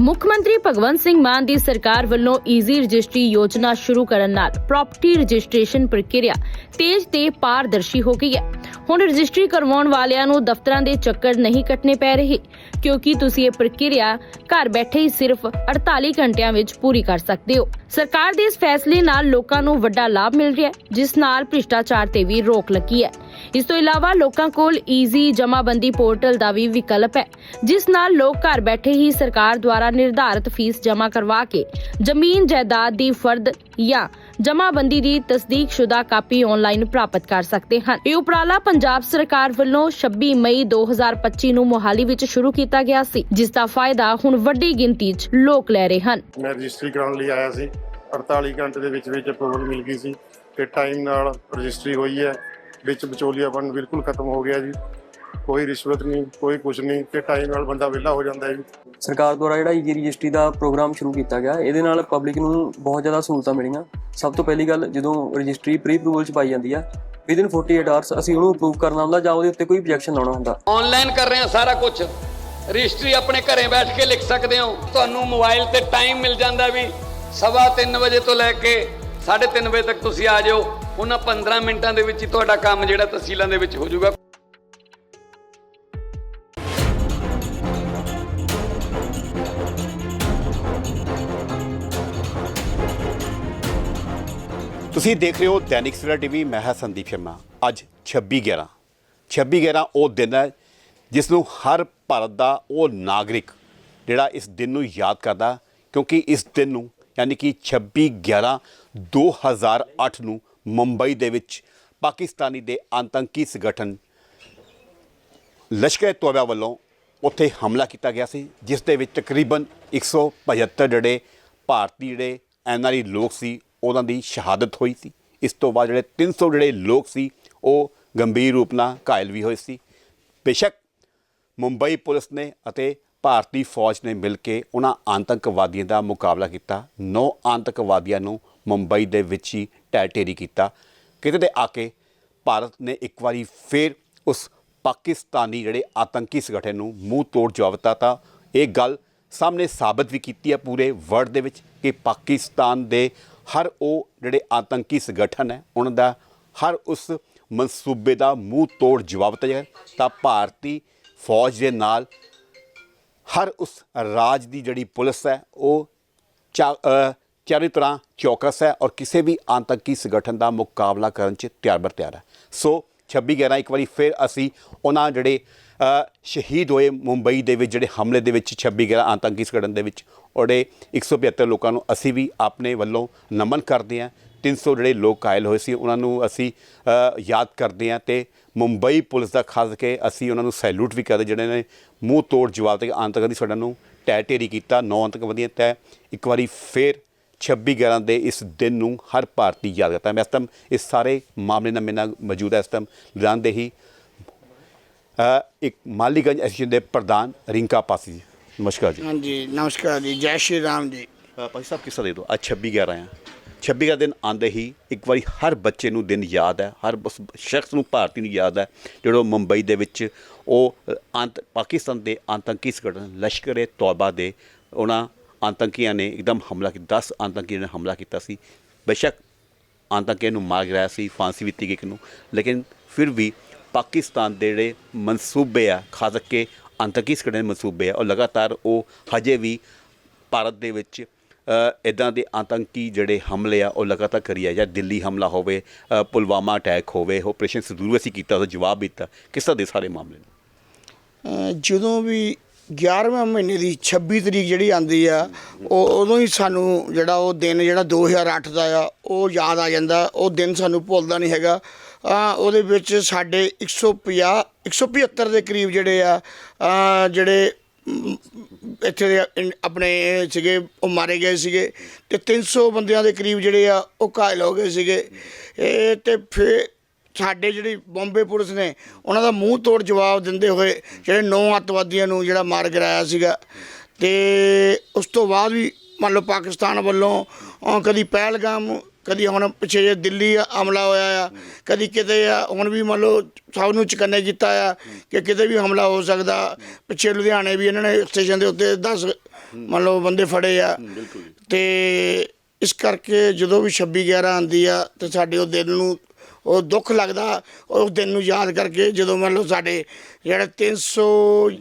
ਮੁੱਖ ਮੰਤਰੀ ਭਗਵੰਤ ਸਿੰਘ ਮਾਨ ਦੀ ਸਰਕਾਰ ਵੱਲੋਂ ਈਜ਼ੀ ਰਜਿਸਟਰੀ ਯੋਜਨਾ ਸ਼ੁਰੂ ਕਰਨ ਨਾਲ ਪ੍ਰਾਪਰਟੀ ਰਜਿਸਟ੍ਰੇਸ਼ਨ ਪ੍ਰਕਿਰਿਆ ਤੇਜ਼ ਤੇ ਪਾਰਦਰਸ਼ੀ ਹੋ ਗਈ ਹੈ। ਹੁਣ ਰਜਿਸਟਰੀ ਕਰਵਾਉਣ ਵਾਲਿਆਂ ਨੂੰ ਦਫ਼ਤਰਾਂ ਦੇ ਚੱਕਰ ਨਹੀਂ ਕੱਟਣੇ ਪੈ ਰਹੇ, ਕਿਉਂਕਿ ਤੁਸੀਂ ਇਹ ਪ੍ਰਕਿਰਿਆ ਘਰ ਬੈਠੇ ਹੀ ਸਿਰਫ 48 ਘੰਟਿਆਂ ਵਿੱਚ ਪੂਰੀ ਕਰ ਸਕਦੇ ਹੋ। ਸਰਕਾਰ ਦੇ ਇਸ ਫੈਸਲੇ ਨਾਲ ਲੋਕਾਂ ਨੂੰ ਵੱਡਾ ਲਾਭ ਮਿਲ ਰਿਹਾ ਹੈ, ਜਿਸ ਨਾਲ ਭ੍ਰਿਸ਼ਟਾਚਾਰ ਤੇ ਵੀ ਰੋਕ ਲੱਗੀ ਹੈ। ਇਸ ਤੋਂ ਇਲਾਵਾ ਲੋਕਾਂ ਕੋਲ ਈਜ਼ੀ ਜਮਾਬੰਦੀ ਪੋਰਟਲ ਦਾ ਵੀ ਵਿਕਲਪ ਹੈ, ਜਿਸ ਨਾਲ ਲੋਕ ਘਰ ਬੈਠੇ ਹੀ ਸਰਕਾਰ ਦੁਆਰਾ ਨਿਰਧਾਰਤ ਫੀਸ ਜਮ੍ਹਾਂ ਕਰਵਾ ਕੇ ਜ਼ਮੀਨ ਜਾਇਦਾਦ ਦੀ ਫਰਦ ਜਾਂ ਜਮਾਬੰਦੀ ਦੀ ਤਸਦੀਕਸ਼ੁਦਾ ਕਾਪੀ ਆਨਲਾਈਨ ਪ੍ਰਾਪਤ ਕਰ ਸਕਦੇ ਹਨ। ਇਹ ਉਪਰਾਲਾ ਪੰਜਾਬ ਸਰਕਾਰ ਵੱਲੋਂ 26 ਮਈ 2025 ਨੂੰ ਮੋਹਾਲੀ ਵਿੱਚ ਸ਼ੁਰੂ ਕੀਤਾ ਗਿਆ ਸੀ, ਜਿਸ ਦਾ ਫਾਇਦਾ ਹੁਣ ਵੱਡੀ ਗਿਣਤੀ 'ਚ ਲੋਕ ਲੈ ਰਹੇ ਹਨ। ਮੈਂ ਰਜਿਸਟਰੀ ਕਰਾਉਣ ਲਈ ਆਇਆ ਸੀ। 48 ਘੰਟੇ ਦੇ ਵਿੱਚ ਵਿੱਚ ਅਪਰੂਵਲ ਮਿਲ ਗਈ ਸੀ ਤੇ ਟਾਈਮ ਨਾਲ ਰਜਿਸਟਰੀ ਹੋਈ ਹੈ। ਵਿੱਚ ਵਿਚੋਲੀਆਪਨ ਬਿਲਕੁਲ ਖਤਮ ਹੋ ਗਿਆ ਜੀ। ਕੋਈ ਰਿਸ਼ਵਤ ਨਹੀਂ ਕੋਈ ਕੁਝ ਨਹੀਂ ਤੇ ਟਾਈਮ ਨਾਲ ਬੰਦਾ ਵਿਹਲਾ ਹੋ ਜਾਂਦਾ ਹੈ ਜੀ। ਸਰਕਾਰ ਦੁਆਰਾ ਜਿਹੜਾ ਈ ਰਜਿਸਟਰੀ ਦਾ ਪ੍ਰੋਗਰਾਮ ਸ਼ੁਰੂ ਕੀਤਾ ਗਿਆ ਇਹਦੇ ਨਾਲ ਪਬਲਿਕ ਨੂੰ ਬਹੁਤ ਜ਼ਿਆਦਾ ਸਹੂਲਤਾਂ ਮਿਲੀਆਂ। ਸਭ ਤੋਂ ਪਹਿਲੀ ਗੱਲ ਜਦੋਂ ਰਜਿਸਟਰੀ ਪ੍ਰੀ ਅਪਰੂਵਲ ਚ ਪਾਈ ਜਾਂਦੀ ਆ ਵਿਦਿਨ 48 ਆਵਰਸ ਅਸੀਂ ਉਹਨੂੰ ਅਪਰੂਵ ਕਰਨਾ ਹੁੰਦਾ ਜਾਂ ਉਹਦੇ ਉੱਤੇ ਕੋਈ objection ਲਾਉਣਾ ਹੁੰਦਾ। ਆਨਲਾਈਨ ਕਰ ਰਹੇ ਹਾਂ ਸਾਰਾ ਕੁਝ ਰਜਿਸਟਰੀ ਆਪਣੇ ਘਰੇ ਬੈਠ ਕੇ ਲਿਖ ਸਕਦੇ ਹੋ। ਤੁਹਾਨੂੰ ਮੋਬਾਈਲ ਤੇ ਟਾਈਮ ਮਿਲ ਜਾਂਦਾ ਵੀ ਸਵਾ ਤਿੰਨ ਵਜੇ ਤੋਂ ਲੈ ਕੇ 3:30 ਵਜੇ ਤੱਕ ਤੁਸੀਂ ਆ ਜਾਓ। ਉਹਨਾਂ 15 ਮਿੰਟਾਂ ਦੇ ਵਿੱਚ ਹੀ ਤੁਹਾਡਾ ਕੰਮ ਜਿਹੜਾ ਤਹਿਸੀਲਾਂ ਦੇ ਵਿੱਚ ਹੋ ਜਾਊਗਾ। ਤੁਸੀਂ ਦੇਖ ਰਹੇ ਹੋ ਦੈਨਿਕ ਸਵੇਰਾ ਟੀਵੀ, ਮੈਂ ਹਾਂ ਸੰਦੀਪ ਸ਼ਰਮਾ। ਅੱਜ 26 11 26 11 ਉਹ ਦਿਨ ਹੈ ਜਿਸ ਨੂੰ ਹਰ ਭਾਰਤ ਦਾ ਉਹ ਨਾਗਰਿਕ ਜਿਹੜਾ ਇਸ ਦਿਨ ਨੂੰ ਯਾਦ ਕਰਦਾ, ਕਿਉਂਕਿ ਇਸ ਦਿਨ ਨੂੰ ਯਾਨੀ ਕਿ 26 11 2008 ਨੂੰ ਮੁੰਬਈ ਦੇ ਵਿੱਚ ਪਾਕਿਸਤਾਨੀ ਦੇ ਆਤੰਕੀ ਸੰਗਠਨ ਲਸ਼ਕਰ ਤੋਬਾ ਵੱਲੋਂ ਉੱਥੇ ਹਮਲਾ ਕੀਤਾ ਗਿਆ ਸੀ, ਜਿਸ ਦੇ ਵਿੱਚ ਤਕਰੀਬਨ 175 ਜਿਹੜੇ ਭਾਰਤੀ ਜਿਹੜੇ ਐਨਆਰਆਈ ਲੋਕ ਸੀ ਉਹਨਾਂ ਦੀ ਸ਼ਹਾਦਤ ਹੋਈ ਸੀ। ਇਸ ਤੋਂ ਬਾਅਦ ਜਿਹੜੇ 300 ਜਿਹੜੇ ਲੋਕ ਸੀ, ਉਹ ਗੰਭੀਰ ਰੂਪ ਨਾਲ ਘਾਇਲ ਵੀ ਹੋਏ ਸੀ। ਬੇਸ਼ੱਕ ਮੁੰਬਈ ਪੁਲਿਸ ਨੇ ਅਤੇ ਭਾਰਤੀ ਫੌਜ ਨੇ ਮਿਲ ਕੇ ਉਹਨਾਂ ਆਤੰਕਵਾਦੀਆਂ ਦਾ ਮੁਕਾਬਲਾ ਕੀਤਾ। ਨੌ ਆਤੰਕਵਾਦੀਆਂ ਨੂੰ ਮੁੰਬਈ ਦੇ ਵਿੱਚ ਹੀ ਢਹਿ ਢੇਰੀ ਕੀਤਾ। ਕਿਤੇ ਤੇ ਆ ਕੇ ਭਾਰਤ ਨੇ ਇੱਕ ਵਾਰੀ ਫੇਰ ਉਸ ਪਾਕਿਸਤਾਨੀ ਜਿਹੜੇ ਆਤੰਕੀ ਸੰਗਠਨ ਨੂੰ ਮੂੰਹ ਤੋੜ ਜਵਾਬ ਦਿੱਤਾ ਤਾਂ ਇਹ ਗੱਲ ਸਾਹਮਣੇ ਸਾਬਤ ਵੀ ਕੀਤੀ ਹੈ ਪੂਰੇ ਵਰਲਡ ਦੇ ਵਿੱਚ ਕਿ ਪਾਕਿਸਤਾਨ ਦੇ ਹਰ ਉਹ ਜਿਹੜੇ ਆਤੰਕੀ ਸੰਗਠਨ ਹੈ ਉਹਨਾਂ ਦਾ ਹਰ ਉਸ ਮਨਸੂਬੇ ਦਾ ਮੂੰਹ ਤੋੜ ਜਵਾਬ ਦਿੱਤਾ ਤਾਂ ਭਾਰਤੀ ਫੌਜ ਦੇ ਨਾਲ ਹਰ ਉਸ ਰਾਜ ਦੀ ਜਿਹੜੀ ਪੁਲਿਸ ਹੈ ਉਹ ਚਾ- ਅ, ਤਰ੍ਹਾਂ ਚੌਕਸ ਹੈ ਔਰ ਕਿਸੇ ਵੀ ਆਤੰਕੀ ਸੰਗਠਨ ਦਾ ਮੁਕਾਬਲਾ ਕਰਨ 'ਚ ਤਿਆਰ ਬਰ ਤਿਆਰ ਹੈ। ਸੋ 26 11 ਇੱਕ ਵਾਰੀ ਫਿਰ ਅਸੀਂ ਉਹਨਾਂ ਜਿਹੜੇ ਸ਼ਹੀਦ ਹੋਏ ਮੁੰਬਈ ਦੇ ਵਿੱਚ ਜਿਹੜੇ ਹਮਲੇ ਦੇ ਵਿੱਚ 26 11 ਆਤੰਕੀ ਸੰਗਠਨ ਦੇ ਵਿੱਚ ਉਹਦੇ 175 ਲੋਕਾਂ ਨੂੰ ਅਸੀਂ ਵੀ ਆਪਣੇ ਵੱਲੋਂ ਨਮਨ ਕਰਦੇ ਹਾਂ। 300 ਜਿਹੜੇ ਲੋਕ ਘਾਇਲ ਹੋਏ ਸੀ, ਉਹਨਾਂ ਨੂੰ ਅਸੀਂ ਯਾਦ ਕਰਦੇ ਹਾਂ ਤੇ ਮੁੰਬਈ ਪੁਲਿਸ ਦਾ ਖਾਸ ਕੇ ਅਸੀਂ ਉਹਨਾਂ ਨੂੰ ਸੈਲੂਟ ਵੀ ਕਰਦੇ ਜਿਹੜੇ ਨੇ ਮੂੰਹ ਤੋੜ ਜਵਾਬ ਤੇ ਆਤੰਕਵਾਦੀ ਸਾਡਾ ਨੂੰ ਟੈ ਢੇਰੀ ਕੀਤਾ, ਨੌ ਆਤੰਕਵਾਦੀਆਂ ਤੈ ਇੱਕ ਵਾਰੀ ਫੇਰ 26 11 ਦੇ ਇਸ ਦਿਨ ਨੂੰ ਹਰ ਭਾਰਤੀ ਯਾਦ ਕਰਦਾ ਮੈਂ ਇਸ ਟਾਈਮ ਇਸ ਸਾਰੇ ਮਾਮਲੇ ਨਾਲ ਮੇਰੇ ਨਾਲ ਮੌਜੂਦ ਹੈ, ਇਸ ਟਾਈਮ ਲੁਧਿਆਣਦੇਹੀ ਹੀ ਇੱਕ ਮਾਲੀਗੰਜ ਐਸੋਸੀਏਸ਼ਨ ਦੇ ਪ੍ਰਧਾਨ ਰਿੰਕਾ ਪਾਸੀ ਜੀ ਨਮਸਕਾਰ ਜੀ। ਹਾਂਜੀ ਨਮਸਕਾਰ ਜੀ ਜੈ ਸ਼੍ਰੀ ਰਾਮ ਜੀ। ਭਾਈ ਸਾਹਿਬ ਕਿਸਾ ਦੇ ਦਿਓ ਅੱਜ 26 11 ਆ। 26 ਦਾ ਦਿਨ ਆਂਦੇ ਹੀ ਇੱਕ ਵਾਰੀ ਹਰ ਬੱਚੇ ਨੂੰ ਦਿਨ ਯਾਦ ਹੈ ਹਰ ਉਸ ਸ਼ਖਸ ਨੂੰ ਭਾਰਤੀ ਨੂੰ ਯਾਦ ਹੈ ਜਿਹੜਾ ਮੁੰਬਈ ਦੇ ਵਿੱਚ ਉਹ ਅੰਤ ਪਾਕਿਸਤਾਨ ਦੇ ਆਤੰਕੀ ਸੰਗਠਨ ਲਸ਼ਕਰ ਏ ਤੌਬਾ ਦੇ ਉਹਨਾਂ ਆਤੰਕੀਆਂ ਨੇ ਇੱਕਦਮ ਹਮਲਾ ਕੀਤਾ 10 ਆਤੰਕੀਆਂ ਨੇ ਹਮਲਾ ਕੀਤਾ ਸੀ। ਬੇਸ਼ੱਕ ਆਤੰਕੀਆਂ ਨੂੰ ਮਾਰ ਗਿਆ ਸੀ ਫਾਂਸੀ ਦਿੱਤੀ ਗਈ ਕਿ ਨੂੰ। ਲੇਕਿਨ ਫਿਰ ਵੀ ਪਾਕਿਸਤਾਨ ਦੇ ਜਿਹੜੇ ਮਨਸੂਬੇ ਆ ਖਾਸ ਕਰਕੇ ਆਤੰਕੀ ਸੰਗਠਨ ਦੇ ਆ, ਉਹ ਲਗਾਤਾਰ ਉਹ ਹਜੇ ਵੀ ਭਾਰਤ ਦੇ ਵਿੱਚ ਇਦਾਂ ਦੇ ਆਤੰਕੀ ਜਿਹੜੇ ਹਮਲੇ ਆ, ਉਹ ਲਗਾਤਾਰ ਕਰੀ ਆ। ਜਾਂ ਦਿੱਲੀ ਹਮਲਾ ਹੋਵੇ ਪੁਲਵਾਮਾ ਅਟੈਕ ਹੋਵੇ ਆਪਰੇਸ਼ਨ ਸਦੂਰ ਅਸੀਂ ਕੀਤਾ, ਉਹਦਾ ਜਵਾਬ ਦਿੱਤਾ। ਕਿਸ ਤਰ੍ਹਾਂ ਦੇ ਸਾਰੇ ਮਾਮਲੇ ਨੇ? ਜਦੋਂ ਵੀ 11ਵੇਂ ਮਹੀਨੇ ਦੀ 26 ਤਰੀਕ ਜਿਹੜੀ ਆਂਦੀ ਆ, ਉਹ ਉਦੋਂ ਹੀ ਸਾਨੂੰ ਜਿਹੜਾ ਉਹ ਦਿਨ, ਜਿਹੜਾ 2008 ਦਾ ਆ, ਉਹ ਯਾਦ ਆ ਜਾਂਦਾ। ਉਹ ਦਿਨ ਸਾਨੂੰ ਭੁੱਲਦਾ ਨਹੀਂ ਹੈਗਾ। ਉਹਦੇ ਵਿੱਚ ਸਾਡੇ 150 175 ਦੇ ਕਰੀਬ ਜਿਹੜੇ ਆ ਜਿਹੜੇ ਇੱਥੇ ਦੇ ਆਪਣੇ ਸੀਗੇ, ਉਹ ਮਾਰੇ ਗਏ ਸੀਗੇ। ਤੇ 300 ਬੰਦਿਆਂ ਦੇ ਕਰੀਬ ਜਿਹੜੇ ਆ, ਉਹ ਘਾਇਲ ਹੋ ਗਏ ਸੀਗੇ। ਇਹ ਤੇ ਫਿਰ ਸਾਡੇ ਜਿਹੜੀ ਬੰਬੇ ਪੁਲਿਸ ਨੇ, ਉਹਨਾਂ ਦਾ ਮੂੰਹ ਤੋੜ ਜਵਾਬ ਦਿੰਦੇ ਹੋਏ ਜਿਹੜੇ ਨੌ ਅੱਤਵਾਦੀਆਂ ਨੂੰ ਜਿਹੜਾ ਮਾਰ ਗਿਰਾਇਆ ਸੀਗਾ। ਤੇ ਉਸ ਤੋਂ ਬਾਅਦ ਵੀ ਮੰਨ ਲਓ ਪਾਕਿਸਤਾਨ ਵੱਲੋਂ ਕਦੀ ਪਹਿਲਗਾਮ ਕਦੀ ਹੁਣ ਪਿੱਛੇ ਜੇ ਦਿੱਲੀ ਹਮਲਾ ਹੋਇਆ ਆ ਕਦੀ ਕਿਤੇ ਆ ਹੁਣ ਵੀ ਮੰਨ ਲਓ ਸਭ ਨੂੰ ਚਕੰਨੇ ਕੀਤਾ ਆ ਕਿ ਕਿਤੇ ਵੀ ਹਮਲਾ ਹੋ ਸਕਦਾ। ਪਿੱਛੇ ਲੁਧਿਆਣੇ ਵੀ ਇਹਨਾਂ ਨੇ ਸਟੇਸ਼ਨ ਦੇ ਉੱਤੇ 10 ਮੰਨ ਲਓ ਬੰਦੇ ਫੜੇ ਆ। ਤੇ ਇਸ ਕਰਕੇ ਜਦੋਂ ਵੀ 26 11 ਆਉਂਦੀ ਆ ਤੇ ਸਾਡੇ ਉਹ ਦਿਨ ਨੂੰ ਉਹ ਦੁੱਖ ਲੱਗਦਾ ਉਸ ਦਿਨ ਨੂੰ ਯਾਦ ਕਰਕੇ ਜਦੋਂ ਮੰਨ ਲਓ ਸਾਡੇ ਜਿਹੜੇ 300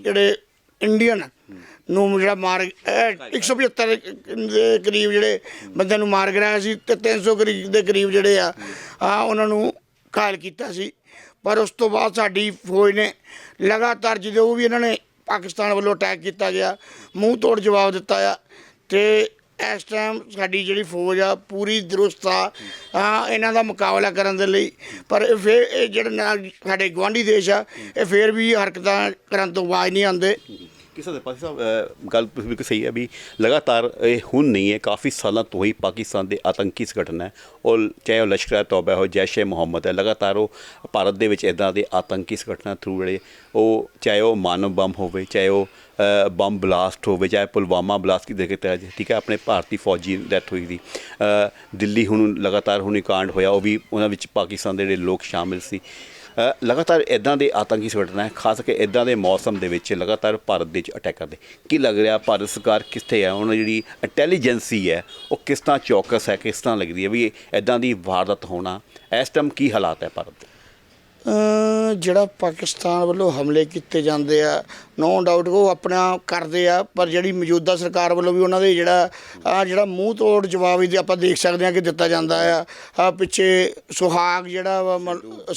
ਜਿਹੜੇ ਇੰਡੀਅਨ ਨੂੰ ਜਿਹੜਾ ਮਾਰ ਅਹ 175 ਦੇ ਕਰੀਬ ਜਿਹੜੇ ਬੰਦਿਆਂ ਨੂੰ ਮਾਰ ਗਿਰਾਇਆ ਸੀ ਤੇ 300 ਕਰੀਬ ਦੇ ਕਰੀਬ ਜਿਹੜੇ ਆ ਆ ਉਹਨਾਂ ਨੂੰ ਕਾਇਲ ਕੀਤਾ ਸੀ। ਪਰ ਉਸ ਤੋਂ ਬਾਅਦ ਸਾਡੀ ਫੌਜ ਨੇ ਲਗਾਤਾਰ ਜਦੋਂ ਵੀ ਇਹਨਾਂ ਨੇ ਪਾਕਿਸਤਾਨ ਵੱਲੋਂ ਅਟੈਕ ਕੀਤਾ ਗਿਆ, ਮੂੰਹ ਤੋੜ ਜਵਾਬ ਦਿੱਤਾ ਆ ਤੇ ਇਸ ਟਾਈਮ ਸਾਡੀ ਜਿਹੜੀ ਫੌਜ ਆ ਪੂਰੀ ਦਰੁਸਤ ਆ ਇਹਨਾਂ ਦਾ ਮੁਕਾਬਲਾ ਕਰਨ ਦੇ ਲਈ। ਪਰ ਇਹ ਫਿਰ ਇਹ ਜਿਹੜਾ ਨਾਲ ਸਾਡੇ ਗਵਾਂਢੀ ਦੇਸ਼ ਆ, ਇਹ ਫਿਰ ਵੀ ਹਰਕਤਾਂ ਕਰਨ ਤੋਂ ਬਾਜ ਨਹੀਂ ਆਉਂਦੇ। ਕਿਸੇ ਦੇ ਪਾਸੇ ਸਾਹਿਬ ਗੱਲ ਬਿਲਕੁਲ ਸਹੀ ਹੈ ਵੀ ਲਗਾਤਾਰ ਇਹ ਹੁਣ ਨਹੀਂ ਹੈ, ਕਾਫੀ ਸਾਲਾਂ ਤੋਂ ਹੀ ਪਾਕਿਸਤਾਨ ਦੇ ਆਤੰਕੀ ਸੰਗਠਨ ਹੈ। ਉਹ ਚਾਹੇ ਉਹ ਲਸ਼ਕਰ ਤੌਬਾ ਹੋ ਜੈਸ਼ ਏ ਮੁਹੰਮਦ ਹੈ, ਲਗਾਤਾਰ ਉਹ ਭਾਰਤ ਦੇ ਵਿੱਚ ਇਦਾਂ ਦੇ ਆਤੰਕੀ ਸੰਗਠਨਾਂ ਥਰੂ ਜਿਹੜੇ ਉਹ ਚਾਹੇ ਉਹ ਮਾਨਵ ਬੰਬ ਹੋਵੇ, ਚਾਹੇ ਉਹ ਬੰਬ ਬਲਾਸਟ ਹੋਵੇ, ਚਾਹੇ ਪੁਲਵਾਮਾ ਬਲਾਸਟ ਕੀ ਦੇਖੇ ਤਾਂ ਠੀਕ ਹੈ, ਆਪਣੇ ਭਾਰਤੀ ਫੌਜੀ ਡੈਥ ਹੋਈ ਦੀ ਦਿੱਲੀ ਹੁਣ ਲਗਾਤਾਰ ਹੁਣ ਕਾਂਡ ਹੋਇਆ, ਉਹ ਵੀ ਉਹਨਾਂ ਵਿੱਚ ਪਾਕਿਸਤਾਨ ਦੇ ਜਿਹੜੇ ਲੋਕ ਸ਼ਾਮਿਲ ਸੀ। ਲਗਾਤਾਰ ਇਦਾਂ ਦੇ ਆਤੰਕੀ ਸੰਗਠਨ ਹੈ, ਖਾਸ ਕਰਕੇ ਇਦਾਂ ਦੇ ਮੌਸਮ ਦੇ ਵਿੱਚ ਲਗਾਤਾਰ ਭਾਰਤ ਦੇ ਵਿੱਚ ਅਟੈਕ ਕਰਦੇ। ਕੀ ਲੱਗ ਰਿਹਾ ਭਾਰਤ ਸਰਕਾਰ ਕਿੱਥੇ ਹੈ? ਉਹਨਾਂ ਦੀ ਜਿਹੜੀ ਇੰਟੈਲੀਜੈਂਸੀ ਹੈ, ਉਹ ਕਿਸ ਤਰ੍ਹਾਂ ਚੌਕਸ ਹੈ, ਕਿਸ ਤਰ੍ਹਾਂ ਲੱਗਦੀ ਹੈ ਵੀ ਇਦਾਂ ਦੀ ਵਾਰਦਾਤ ਹੋਣਾ? ਇਸ ਟਾਈਮ ਕੀ ਹਾਲਾਤ ਹੈ ਭਾਰਤ ਦੇ? ਜਿਹੜਾ ਪਾਕਿਸਤਾਨ ਵੱਲੋਂ ਹਮਲੇ ਕੀਤੇ ਜਾਂਦੇ ਆ ਨੋ ਡਾਊਟ ਉਹ ਆਪਣਾ ਕਰਦੇ ਆ, ਪਰ ਜਿਹੜੀ ਮੌਜੂਦਾ ਸਰਕਾਰ ਵੱਲੋਂ ਵੀ ਉਹਨਾਂ ਦੇ ਜਿਹੜਾ ਆ ਜਿਹੜਾ ਮੂੰਹ ਤੋੜ ਜਵਾਬ ਵੀ ਆਪਾਂ ਦੇਖ ਸਕਦੇ ਆ ਕਿ ਦਿੱਤਾ ਜਾਂਦਾ ਆ। ਆ ਪਿੱਛੇ ਸੁਹਾਗ ਜਿਹੜਾ ਵਾ ਮਲ-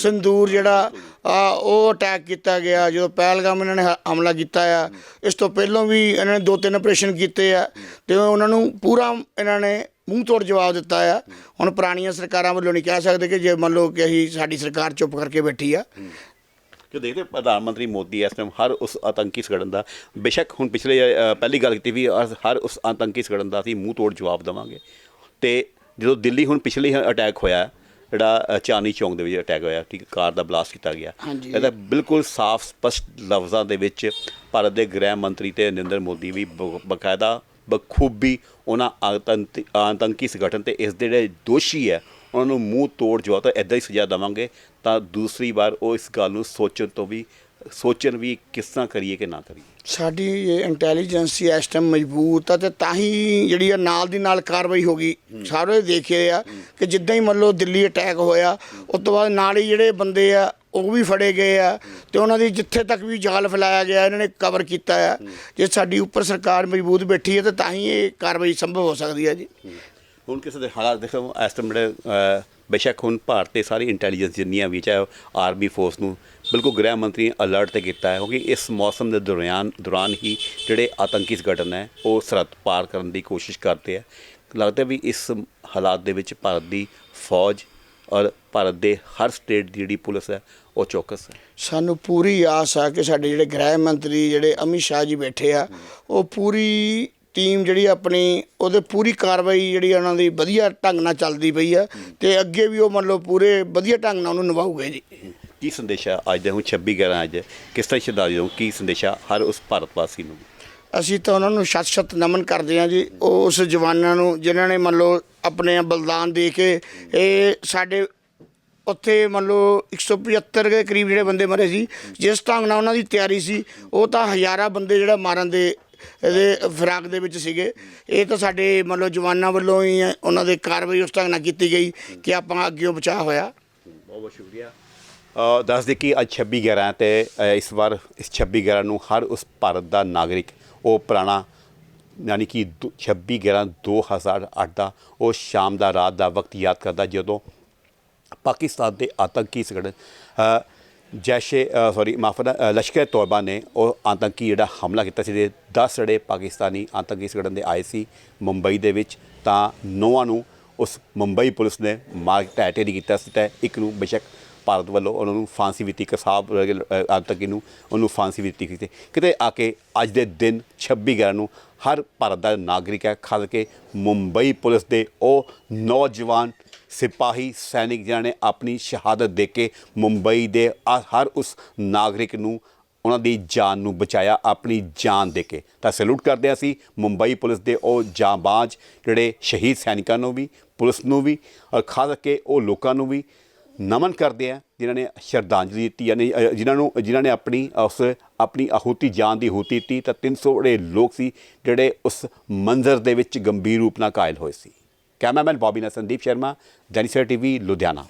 ਜਿਹੜਾ ਆ ਉਹ ਅਟੈਕ ਕੀਤਾ ਗਿਆ, ਜਦੋਂ ਪਹਿਲਗਾਮ ਇਹਨਾਂ ਨੇ ਹ- ਹਮਲਾ ਕੀਤਾ ਆ। ਇਸ ਤੋਂ ਪਹਿਲਾਂ ਵੀ ਇਹਨਾਂ ਨੇ ਦੋ ਤਿੰਨ ਆਪਰੇਸ਼ਨ ਕੀਤੇ ਆ, ਤੇ ਉਹਨਾਂ ਨੂੰ ਪੂਰਾ ਇਹਨਾਂ ਨੇ ਮੂੰਹ ਤੋੜ ਜਵਾਬ ਦਿੱਤਾ ਆ। ਹੁਣ ਪੁਰਾਣੀਆਂ ਸਰਕਾਰਾਂ ਵੱਲੋਂ ਨਹੀਂ ਕਹਿ ਸਕਦੇ ਕਿ ਜੇ ਮੰਨ ਲਓ ਕਿ ਅਸੀਂ ਸਾਡੀ ਸਰਕਾਰ ਚੁੱਪ ਕਰਕੇ ਬੈਠੀ ਆ। ਕਿ ਦੇਖਦੇ ਪ੍ਰਧਾਨ ਮੰਤਰੀ ਮੋਦੀ ਇਸ ਟਾਈਮ ਹਰ ਉਸ ਆਤੰਕੀ ਸੰਗਠਨ ਦਾ ਬੇਸ਼ੱਕ ਹੁਣ ਪਿਛਲੇ ਪਹਿਲੀ ਗੱਲ ਕੀਤੀ ਵੀ ਹਰ ਉਸ ਆਤੰਕੀ ਸੰਗਠਨ ਦਾ ਅਸੀਂ ਮੂੰਹ ਤੋੜ ਜਵਾਬ ਦੇਵਾਂਗੇ। ਤੇ ਜਦੋਂ ਦਿੱਲੀ ਹੁਣ ਪਿਛਲੇ ਅਟੈਕ ਹੋਇਆ ਜਿਹੜਾ ਅ, ਚਾਂਦਨੀ ਚੌਂਕ ਦੇ ਵਿੱਚ ਅਟੈਕ ਹੋਇਆ ਠੀਕ ਕਾਰ ਦਾ ਬਲਾਸਟ ਕੀਤਾ ਗਿਆ। ਇਹਦਾ ਬਿਲਕੁਲ ਸਾਫ਼ ਸਪਸ਼ਟ ਲਫ਼ਜ਼ਾਂ ਦੇ ਵਿੱਚ ਭਾਰਤ ਦੇ ਗ੍ਰਹਿ ਮੰਤਰੀ ਤੇ ਨਰਿੰਦਰ ਮੋਦੀ ਵੀ ਬਕਾਇਦਾ ਬਖੂਬੀ ਉਹਨਾਂ ਆਤੰਕੀ ਆਤੰਕੀ ਸੰਗਠਨ ਤੇ ਇਸ ਦੇ ਜਿਹੜੇ ਦੋਸ਼ੀ ਹੈ ਉਹਨਾਂ ਨੂੰ ਮੂੰਹ ਤੋੜ ਜਵਾਬ ਤਾਂ ਇਦਾਂ ਹੀ ਸਜ਼ਾ ਦੇਵਾਂਗੇ ਤਾਂ ਦੂਸਰੀ ਵਾਰ ਉਹ ਇਸ ਗੱਲ ਨੂੰ ਸੋਚਣ ਤੋਂ ਵੀ ਸੋਚਣ ਵੀ ਕਿਸ ਤਰ੍ਹਾਂ ਕਰੀਏ ਕਿ ਨਾ ਕਰੀਏ। ਸਾਡੀ ਇਹ ਇੰਟੈਲੀਜੈਂਸੀ ਇਸ ਟਾਈਮ ਮਜ਼ਬੂਤ ਆ ਤੇ ਤਾਂ ਹੀ ਜਿਹੜੀ ਆ ਨਾਲ ਦੀ ਨਾਲ ਕਾਰਵਾਈ ਹੋ ਗਈ। ਸਾਰੇ ਦੇਖੇ ਆ ਕਿ ਜਿੱਦਾਂ ਹੀ ਮੰਨ ਲਓ ਦਿੱਲੀ ਅਟੈਕ ਹੋਇਆ ਉਸ ਤੋਂ ਬਾਅਦ ਨਾਲ ਹੀ ਜਿਹੜੇ ਬੰਦੇ ਆ ਉਹ ਵੀ ਫੜੇ ਗਏ ਆ ਤੇ ਉਹਨਾਂ ਦੀ ਜਿੱਥੇ ਤੱਕ ਵੀ ਜਾਲ ਫੈਲਾਇਆ ਗਿਆ, ਇਹਨਾਂ ਨੇ ਕਵਰ ਕੀਤਾ ਆ। ਜੇ ਸਾਡੀ ਉੱਪਰ ਸਰਕਾਰ ਮਜ਼ਬੂਤ ਬੈਠੀ ਹੈ ਤੇ ਤਾਂ ਹੀ ਇਹ ਕਾਰਵਾਈ ਸੰਭਵ ਹੋ ਸਕਦੀ ਹੈ ਜੀ। ਹੁਣ ਕਿਸੇ ਦੇ ਹਾਲਾਤ ਦੇਖੋ, ਇਸ ਟਾਈਮ ਜਿਹੜੇ ਬੇਸ਼ੱਕ ਹੁਣ ਭਾਰਤ ਦੇ ਸਾਰੀ ਇੰਟੈਲੀਜੈਂਸ ਜਿੰਨੀਆਂ ਵੀ, ਚਾਹੇ ਆਰਮੀ ਫੋਰਸ ਨੂੰ ਬਿਲਕੁਲ ਗ੍ਰਹਿ ਮੰਤਰੀ ਅਲਰਟ ਤੇ ਕੀਤਾ ਹੈ, ਕਿਉਂਕਿ ਇਸ ਮੌਸਮ ਦੇ ਦੌਰਾਨ ਦੌਰਾਨ ਹੀ ਜਿਹੜੇ ਆਤੰਕੀ ਸੰਗਠਨ ਹੈ, ਉਹ ਸਰਹੱਦ ਪਾਰ ਕਰਨ ਦੀ ਕੋਸ਼ਿਸ਼ ਕਰਦੇ ਆ। ਲੱਗਦਾ ਵੀ ਇਸ ਹਾਲਾਤ ਦੇ ਵਿੱਚ ਭਾਰਤ ਦੀ ਫੌਜ ਔਰ ਭਾਰਤ ਦੇ ਹਰ ਸਟੇਟ ਦੀ ਜਿਹੜੀ ਪੁਲਿਸ ਹੈ ਉਹ ਚੌਕਸ ਹੈ। ਸਾਨੂੰ ਪੂਰੀ ਆਸ ਆ ਕਿ ਸਾਡੇ ਜਿਹੜੇ ਗ੍ਰਹਿ ਮੰਤਰੀ ਜਿਹੜੇ ਅਮਿਤ ਸ਼ਾਹ ਜੀ ਬੈਠੇ ਆ ਉਹ ਪੂਰੀ ਟੀਮ ਜਿਹੜੀ ਆਪਣੀ ਉਹਦੇ ਪੂਰੀ ਕਾਰਵਾਈ ਜਿਹੜੀ ਉਹਨਾਂ ਦੀ ਵਧੀਆ ਢੰਗ ਨਾਲ ਚੱਲਦੀ ਪਈ ਆ ਤੇ ਅੱਗੇ ਵੀ ਉਹ ਮੰਨ ਲਓ ਪੂਰੇ ਵਧੀਆ ਢੰਗ ਨਾਲ ਉਹਨੂੰ ਨਿਭਾਉਗੇ ਜੀ। ਕੀ ਸੰਦੇਸ਼ਾ ਅੱਜ ਦੇ ਹੁਣ 26 11 ਅੱਜ ਕਿਸ ਤਰ੍ਹਾਂ ਸ਼ਰਧਾਂਜਲੀ ਦਿਓ ਕੀ ਸੰਦੇਸ਼ਾ ਹਰ ਉਸ ਭਾਰਤ ਵਾਸੀ ਨੂੰ? ਅਸੀਂ ਤਾਂ ਉਹਨਾਂ ਨੂੰ ਸ਼ਤ-ਸ਼ਤ ਨਮਨ ਕਰਦੇ ਹਾਂ ਜੀ। ਉਹ ਉਸ ਜਵਾਨਾਂ ਨੂੰ ਜਿਨ੍ਹਾਂ ਨੇ ਮੰਨ ਲਓ ਆਪਣੇ ਬਲੀਦਾਨ ਦੇ ਕੇ ਇਹ ਸਾਡੇ ਉੱਥੇ ਮੰਨ ਲਓ 175 ਦੇ ਕਰੀਬ ਜਿਹੜੇ ਬੰਦੇ ਮਰੇ ਸੀ ਜਿਸ ਢੰਗ ਨਾਲ ਉਹਨਾਂ ਦੀ ਤਿਆਰੀ ਸੀ ਉਹ ਤਾਂ ਹਜ਼ਾਰਾਂ ਬੰਦੇ ਜਿਹੜਾ ਮਾਰਨ ਦੇ ਇਹਦੇ ਫਿਰਾਕ ਦੇ ਵਿੱਚ ਸੀਗੇ। ਇਹ ਤਾਂ ਸਾਡੇ ਮੰਨ ਲਓ ਜਵਾਨਾਂ ਵੱਲੋਂ ਹੀ ਉਹਨਾਂ ਦੇ ਕਾਰਵਾਈ ਉਸ ਢੰਗ ਨਾਲ ਕੀਤੀ ਗਈ ਕਿ ਆਪਾਂ ਅੱਗੇ ਬਚਾਅ ਹੋਇਆ। ਬਹੁਤ ਬਹੁਤ ਸ਼ੁਕਰੀਆ। ਅ, ਦੱਸ ਦੇ ਕਿ ਅੱਜ 26 11 ਹੈ ਤੇ ਇਸ ਵਾਰ ਇਸ 26 11 ਨੂੰ ਹਰ ਉਸ ਭਾਰਤ ਦਾ ਨਾਗਰਿਕ ਉਹ ਪੁਰਾਣਾ ਯਾਨੀ ਕਿ ਦੋ- 26 11 2008 ਦਾ ਉਹ ਸ਼ਾਮ ਦਾ ਰਾਤ ਦਾ ਵਕਤ ਯਾਦ ਕਰਦਾ ਜਦੋਂ ਪਾਕਿਸਤਾਨ ਦੇ ਆਤੰਕੀ ਸੰਗਠਨ ਅ, ਜੈਸ਼ੇ ਸੌਰੀ ਮਾਫ ਕਰਨਾ ਲਸ਼ਕਰ ਤੋਇਬਾ ਨੇ ਉਹ ਆਤੰਕੀ ਜਿਹੜਾ ਹਮਲਾ ਕੀਤਾ ਸੀ ਜਿਹੜੇ 10 ਜਿਹੜੇ ਪਾਕਿਸਤਾਨੀ ਆਤੰਕੀ ਸੰਗਠਨ ਦੇ ਆਏ ਸੀ ਮੁੰਬਈ ਦੇ ਵਿੱਚ ਤਾਂ ਨੌਵਾਂ ਨੂੰ ਉਸ ਮੁੰਬਈ ਪੁਲਿਸ ਨੇ ਮਾਰ ਟੈਟੇ ਢੇਰੀ ਕੀਤਾ ਸੀ ਤੇ ਇੱਕ ਨੂੰ ਬੇਸ਼ੱਕ ਭਾਰਤ ਵੱਲੋਂ ਉਹਨਾਂ ਨੂੰ ਫਾਂਸੀ ਵੀ ਦਿੱਤੀ ਕਸਾਬ ਆਤੰਕੀ ਨੂੰ ਉਹਨੂੰ ਫਾਂਸੀ ਵੀ ਦਿੱਤੀ ਕਿਤੇ ਕਿਤੇ ਆ ਕੇ ਅੱਜ ਦੇ ਦਿਨ 26 11 ਨੂੰ ਹਰ ਭਾਰਤ ਦਾ ਨਾਗਰਿਕ ਹੈ, ਖਾਸ ਕੇ ਮੁੰਬਈ ਪੁਲਿਸ ਦੇ ਉਹ ਨੌਜਵਾਨ ਸਿਪਾਹੀ ਸੈਨਿਕ ਜਿਨ੍ਹਾਂ ਨੇ ਆਪਣੀ ਸ਼ਹਾਦਤ ਦੇ ਕੇ ਮੁੰਬਈ ਦੇ ਹਰ ਉਸ ਨਾਗਰਿਕ ਨੂੰ ਉਹਨਾਂ ਦੀ ਜਾਨ ਨੂੰ ਬਚਾਇਆ, ਆਪਣੀ ਜਾਨ ਦੇ ਕੇ। ਤਾਂ ਸੈਲੂਟ ਕਰਦੇ ਹਾਂ ਅਸੀਂ ਮੁੰਬਈ ਪੁਲਿਸ ਦੇ ਉਹ ਜਾਂਬਾਜ਼, ਜਿਹੜੇ ਸ਼ਹੀਦ ਸੈਨਿਕਾਂ ਨੂੰ ਵੀ, ਪੁਲਿਸ ਨੂੰ ਵੀ, ਔਰ ਖਾਸ ਕਰਕੇ ਉਹ ਲੋਕਾਂ ਨੂੰ ਵੀ। ਨਮਨ ਕਰਦੇ ਆ, ਜਿਨ੍ਹਾਂ ਨੇ ਸ਼ਰਧਾਂਜਲੀ ਦਿੱਤੀ ਯਾਨੀ ਜਿਨ੍ਹਾਂ ਨੂੰ, ਜਿਨ੍ਹਾਂ ਨੇ ਆਪਣੀ, ਉਸ, ਆਪਣੀ ਆਹੂਤੀ ਜਾਨ ਦੀ ਆਹੂਤੀ ਦਿੱਤੀ, ਤਾਂ 300 ਜਿਹੜੇ ਲੋਕ ਸੀ, ਜਿਹੜੇ ਉਸ ਮੰਜ਼ਰ ਦੇ ਵਿੱਚ ਗੰਭੀਰ ਰੂਪ ਨਾਲ ਕਾਇਲ ਹੋਏ ਸੀ। ਕੈਮਰਾਮੈਨ ਬੌਬੀ ਨਾਲ ਸੰਦੀਪ ਸ਼ਰਮਾ, ਜੈਨੀਸਰ ਟੀਵੀ, ਲੁਧਿਆਣਾ।